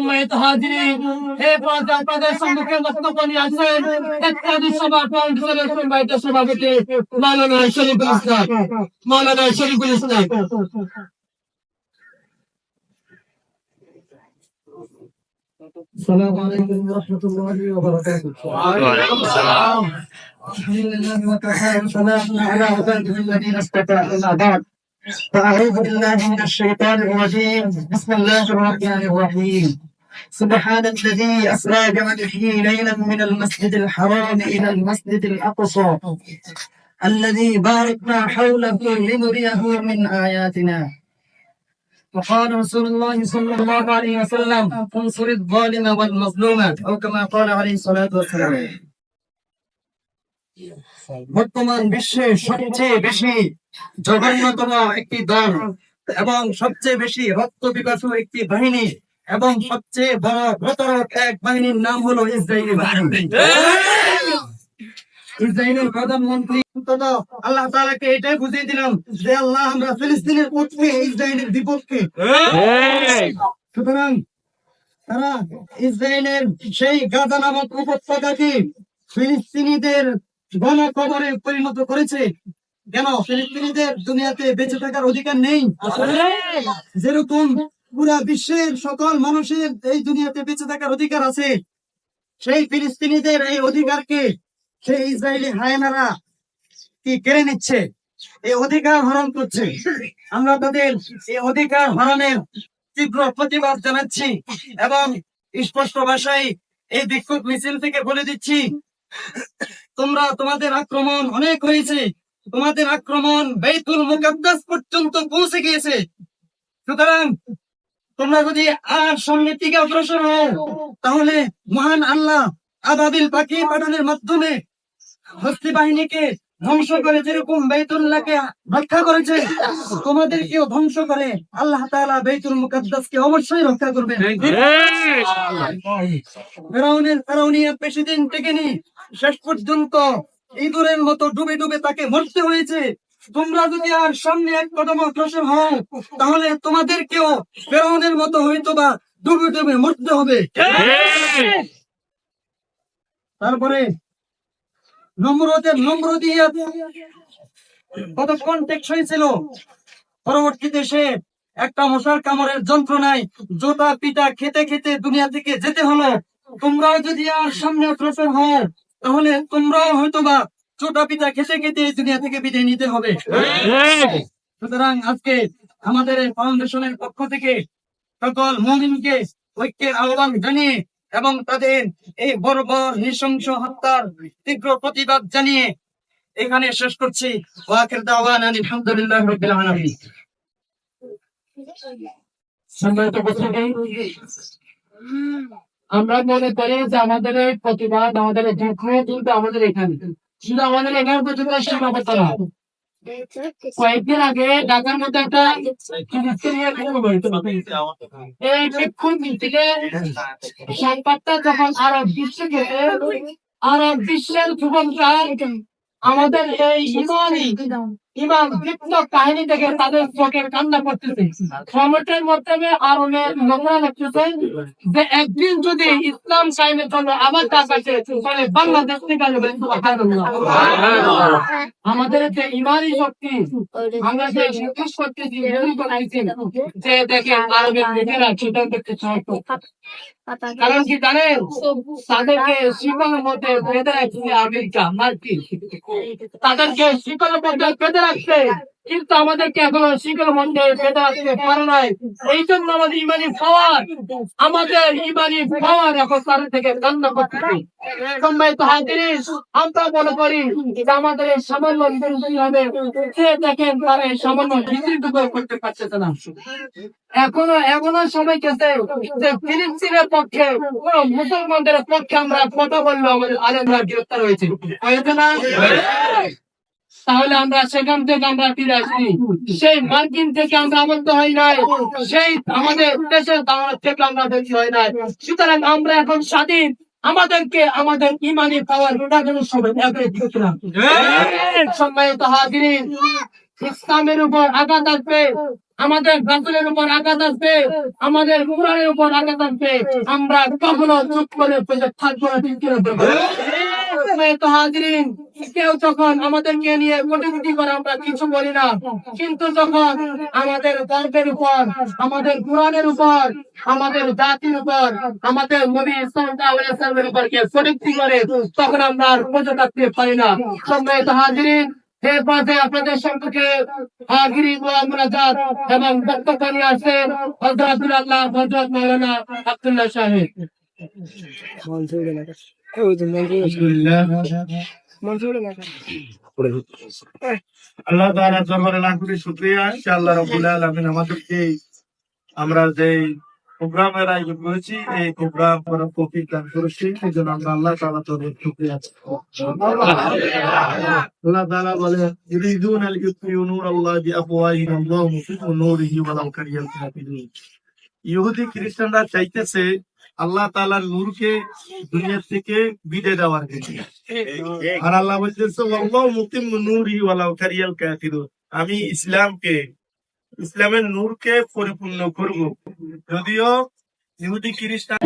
সম্মানিত হাজিরি হে পাঁচ আপনাদের সম্মুখে বক্তব্য নিয়ে আসেন ইত্যাদি সভা কাউন্সিলের সম্মানিত সভাপতি মাওলানা শরীফুল ইসলাম মাওলানা শরীফুল ইসলাম السلام عليكم ورحمة الله وبركاته. وعليكم السلام. الحمد لله وكفى وسلام على عباده الذين اصطفى أما بعد. فأعوذ بالله من الشيطان الرجيم بسم الله الرحمن الرحيم سبحان الذي أسرى بعبده ليلا من المسجد الحرام إلى المسجد الأقصى الذي باركنا حوله لنريه من آياتنا وقال رسول الله صلى الله عليه وسلم انصر الظالم والمظلوم أو كما قال عليه الصلاة والسلام বর্তমান বিশ্বে সবচেয়ে বেশি জঘন্যতম একটি দল এবং সবচেয়ে বেশি রক্ত বিকাশ একটি বাহিনী এবং সবচেয়ে বড় প্রতারক এক বাহিনীর নাম হলো ইসরায়েলি বাহিনী। ইসরায়েলের প্রধানমন্ত্রী আল্লাহ এটাই বুঝিয়ে দিলাম যে আল্লাহ আমরা ফিলিস্তিনের পক্ষে ইসরায়েলের বিপক্ষে। সুতরাং তারা ইসরায়েলের সেই গাজা নামক উপত্যকাকে ফিলিস্তিনিদের গণকবরে পরিণত করেছে। কেন? ফিলিস্তিনিদের দুনিয়াতে বেঁচে থাকার অধিকার নেই। যেরকম পুরা বিশ্বের সকল মানুষের এই দুনিয়াতে বেঁচে থাকার অধিকার আছে। সেই ফিলিস্তিনিদের এই অধিকারকে সেই ইসরায়েলি হায়নারা কি কেড়ে নিচ্ছে? এই অধিকার হরণ করছে। আমরা তাদের এই অধিকার হরণের তীব্র প্রতিবাদ জানাচ্ছি এবং স্পষ্ট ভাষায় এই বিক্ষোভ মিছিল থেকে বলে দিচ্ছি, তোমরা তোমাদের আক্রমণ অনেক হয়েছে। তোমাদের আক্রমণ বেতুল মুকাদ্দাস পর্যন্ত পৌঁছে গিয়েছে। সুতরাং তোমরা যদি আর সামনের দিকে অগ্রসর হও, তাহলে মহান আল্লাহ আবাবিল পাখি পাঠানোর মাধ্যমে হস্তি বাহিনীকে ধ্বংস করে যেরকম বেতুল্লাহকে রক্ষা করেছে, তোমাদেরকেও ধ্বংস করে আল্লাহ তাআলা বেতুল মুকাদ্দাসকে অবশ্যই রক্ষা করবেন। ফেরাউনের ফেরাউনিয়া বেশি দিন টেকেনি শেষ পর্যন্ত ইঁদুরের মতো ডুবে ডুবে তাকে মরতে হয়েছে। তোমরা যদি আর সামনে এক কদম অগ্রসর হও, তাহলে তোমাদেরকেও ফেরাউনের মতো হয়তো বা ডুবে ডুবে মরতে হবে। তারপরে নম্রদের নম্রদিয়া কতক্ষণ টেকসই ছিল পরবর্তীতে সে একটা মশার কামড়ের যন্ত্রণায় জোতা পিটা খেতে খেতে দুনিয়া থেকে যেতে হলো। তোমরাও যদি আর সামনে অগ্রসর হও, তাহলে তোমরাও হয়তো বা পিটা খেতে খেতে এই দুনিয়া থেকে বিদায় নিতে হবে। সুতরাং আজকে আমাদের ফাউন্ডেশনের পক্ষ থেকে সকল মমিনকে ঐক্যের আহ্বান জানিয়ে এবং তাদের এই বর্বর নৃশংস হত্যার তীব্র প্রতিবাদ জানিয়ে এখানে শেষ করছি। ওয়াকির দাওয়ান আলহামদুলিল্লাহ সম্মানিত আমরা মনে করি যে আমাদের প্রতিবাদ আমাদের দুঃখ কিন্তু আমাদের এখানে। শুধু আমাদের এখানে সীমাবদ্ধ না কয়েকদিন আগে ঢাকার মধ্যে একটা। এই বিক্ষোভ মিছিলে যখন বিশ্ব থেকে আরব বিশ্বের আমাদের এই ইমানি ইমাম কৃষ্ণ কাহিনী তাদের চোখের কান্না করতেছে। মাধ্যমে আরবের লোকরা লাগতেছে যে একদিন যদি ইসলাম জন্য আবার তাহলে বাংলাদেশ আমাদের যে ইমানি শক্তি যে নির্দেশ আরবের সেটা দেখতে কারণ কি জানেন? তাদেরকে শিকলের মধ্যে বেঁধে রাখছে আমেরিকা, মার্কিন। তাদেরকে শিকলের মধ্যে রাখছে। কিন্তু আমাদেরকে এখনও শিকলের মধ্যে বেঁধে রাখতে পারে নাই। এই জন্য আমাদের ইমানি পাওয়ার আমাদের ইমানি পাওয়ার এখন তাদের থেকে কান্না আমরা তারা করতে না। এখনও এমনও সময় পক্ষে মুসলমানদের পক্ষে আমরা কথা বলল আমাদের আলেমরা গ্রেফতার হয়েছে। হয়েছে না? তাহলে আমরা সেখান থেকে আমরা ফিরে আসছি সেই মার্কিন থেকে আমরা আবদ্ধ হই নাই। সেই আমাদের দেশের দাওয়াত থেকে আমরা বেশি হয় নাই। সুতরাং আমরা এখন স্বাধীন। আমাদেরকে আমাদের ইমানি পাওয়ার উদাহরণ সবাই দিয়েছিলাম। সম্মানিত হাজিরিন ইসলামের উপর আঘাত আসবে। আমাদের রাসুলের উপর আঘাত আসবে। আমাদের কোরআনের উপর আঘাত আসবে। আমরা কখনো চুপ করে থাকব না কেউ যখন আমাদেরকে নিয়ে করে, আমরা কিছু বলি না। কিন্তু যখন আমাদের গর্বের উপর, আমাদের কোরআনের উপর, আমাদের জাতির উপর, আমাদের নবী উপর কে করে, তখন আমরা আর থাকতে পারি না। সম্মানিত হাজিরিন এর আপনাদের সম্পর্কে এবং বক্তব্য নিয়ে মৌলানা আব্দুল্লাহ সাহেব। আল্লাহ দরবারে আল্লাহ আমাদেরকে আমরা যে প্রোগ্রামের আয়োজন করেছি, এই প্রোগ্রাম করার তৌফিক দান করেছি এই জন্য আমরা আল্লাহ শুকরিয়া আল্লাহ তাআলা বলে আল ইউতফিউ নূর আল্লাহ মুতিমু নূরিহি কারিহাল কাফিরুন ইহুদি খ্রিস্টানরা চাইতেছে আল্লাহ তালার নূরকে দুনিয়া থেকে বিদে দেওয়ার জন্য। আর আল্লাহ বলতেছে আল্লাহ নূর ইউরিয়াল ওয়ালাউ আমি ইসলামকে, ইসলামের নূরকে পরিপূর্ণ করব। যদিও ইহুদি খ্রিস্টান